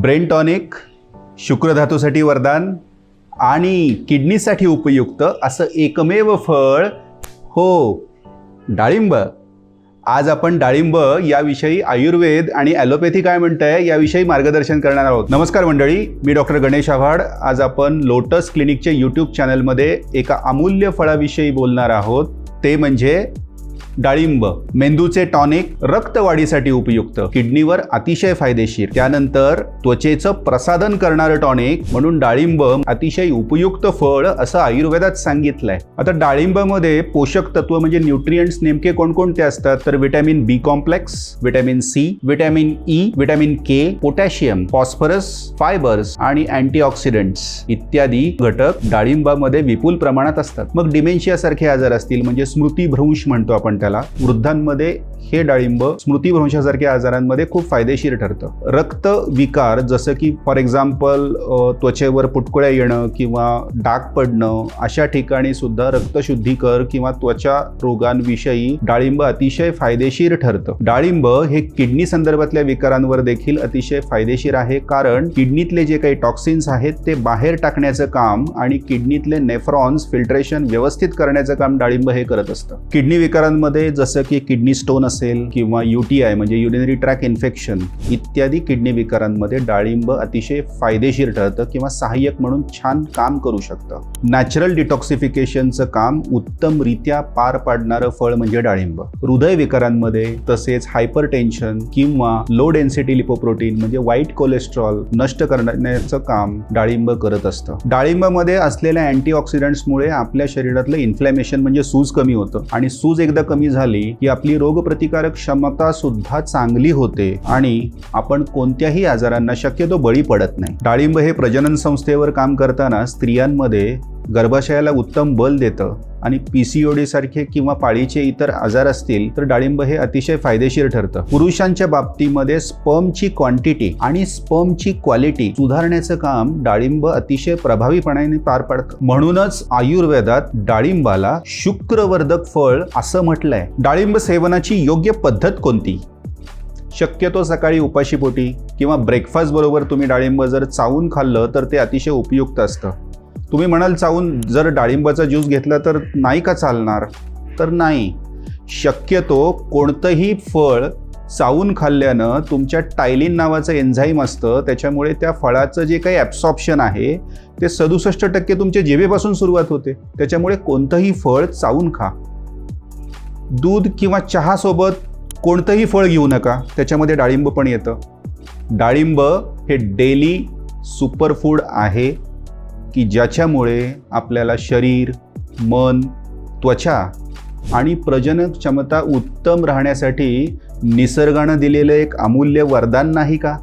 Brain tonic शुक्रधातूसाठी वरदान आणि किडनीसाठी उपयुक्त असं एकमेव फळ. हो डाळिंब. आज आपण डाळिंब याविषयी आयुर्वेद आणि ॲलोपॅथी काय आहे याविषयी मार्गदर्शन करणार आहोत. नमस्कार मंडळी मी डॉक्टर गणेश आव्हाड. आज आपण लोटस क्लिनिकच्या यूट्यूब चॅनलमध्ये एका अमूल्य फळाविषयी बोलणार आहोत. ते म्हणजे डाळिंब मेंदूचे टॉनिक रक्तवाढीसाठी उपयुक्त. किडनीवर अतिशय फायदेशीर. त्यानंतर त्वचेचं प्रसाधन करणारं टॉनिक म्हणून डाळिंब अतिशय उपयुक्त फळ असं आयुर्वेदात सांगितलंय. आता डाळिंबामध्ये पोषक तत्व म्हणजे न्यूट्रियंट्स नेमके कोणकोणते असतात? तर vitamin B complex vitamin C vitamin E vitamin K potassium phosphorus fibres आणि अँटीऑक्सिडंट्स इत्यादी घटक डाळिंबामध्ये विपुल प्रमाणात असतात. मग डिमेन्शिया सारखे आजार असतील म्हणजे स्मृतीभ्रंश म्हणतो आपण त्याला वृद्धांमध्ये हे डाळिंब स्मृतीभ्रंशासारख्या आजारांमध्ये खूप फायदेशीर ठरतं. रक्त विकार जसं की फॉर एक्झाम्पल त्वचेवर पुटकुळ्या येणं किंवा डाग पडणं अशा ठिकाणी सुद्धा रक्तशुद्धीकर किंवा त्वचा रोगांविषयी डाळिंब अतिशय फायदेशीर ठरतं. डाळिंब हे किडनी संदर्भातल्या विकारांवर देखील अतिशय फायदेशीर आहे कारण किडनीतले जे काही टॉक्सिन्स आहेत ते बाहेर टाकण्याचं काम आणि किडनीतले नेफ्रॉन्स फिल्ट्रेशन व्यवस्थित करण्याचं काम डाळिंब हे करत असतं. किडनी विकारांमध्ये जसं की किडनी स्टोन असेल किंवा युटीआय म्हणजे युरिनरी ट्रॅक इन्फेक्शन इत्यादी किडनी विकारांमध्ये डाळिंब अतिशय फायदेशीर ठरतं किंवा सहाय्यक म्हणून छान काम करू शकतं. नॅचरल डिटॉक्सिफिकेशनचं काम उत्तमरित्या पार पाडणारं फळ म्हणजे डाळिंब. हृदय विकारांमध्ये तसेच हायपर टेन्शन किंवा लो डेन्सिटी लिपोप्रोटीन म्हणजे वाईट कोलेस्ट्रॉल नष्ट करण्याचं काम डाळिंब करत असतं. डाळिंबामध्ये असलेल्या अँटीऑक्सिडंट्समुळे आपल्या शरीरातलं इन्फ्लॅमेशन म्हणजे सूज कमी होतं आणि सूज एकदा कमी झाली की आपली रोगप्रतिकारक क्षमता सुद्धा चांगली होते आणि आपण कोणत्याही आजारांना शक्यतो बळी पडत नाही. डाळिंब हे प्रजनन संस्थेवर काम करताना स्त्रियांमध्ये गर्भाशयाला उत्तम बल देतं आणि पी सी ओ डीसारखे किंवा पाळीचे इतर आजार असतील तर डाळिंब हे अतिशय फायदेशीर ठरतं. पुरुषांच्या बाबतीमध्ये स्पर्मची क्वांटिटी आणि स्पर्मची क्वालिटी सुधारण्याचं काम डाळिंब अतिशय प्रभावीपणाने पार पाडतं. म्हणूनच आयुर्वेदात डाळिंबाला शुक्रवर्धक फळ असं म्हटलंय. डाळिंब सेवनाची योग्य पद्धत कोणती? शक्यतो सकाळी उपाशीपोटी किंवा ब्रेकफास्ट बरोबर तुम्ही डाळिंब जर चावून खाल्लं तर ते अतिशय उपयुक्त असतं. तुम्ही म्हणाल चावून जर डाळिंबाचा ज्यूस घेतला तर नाही का चालणार? तर नाही. शक्यतो कोणतंही फळ चावून खाल्ल्यानं तुमच्या टायलिन नावाचं एन्झाईम असतं त्याच्यामुळे त्या फळाचं जे काही ॲब्सॉप्शन आहे ते सदुसष्ट टक्के तुमच्या जिभेपासून सुरुवात होते. त्याच्यामुळे कोणतंही फळ चावून खा. दूध किंवा चहासोबत कोणतंही फळ घेऊ नका. त्याच्यामध्ये डाळिंब पण येतं. डाळिंब हे डेली सुपरफूड आहे. की ज्याच्यामुळे आपल्याला शरीर मन त्वचा आणि प्रजनन क्षमता उत्तम राहण्यासाठी निसर्गानं दिलेलं एक अमूल्य वरदान नाही का?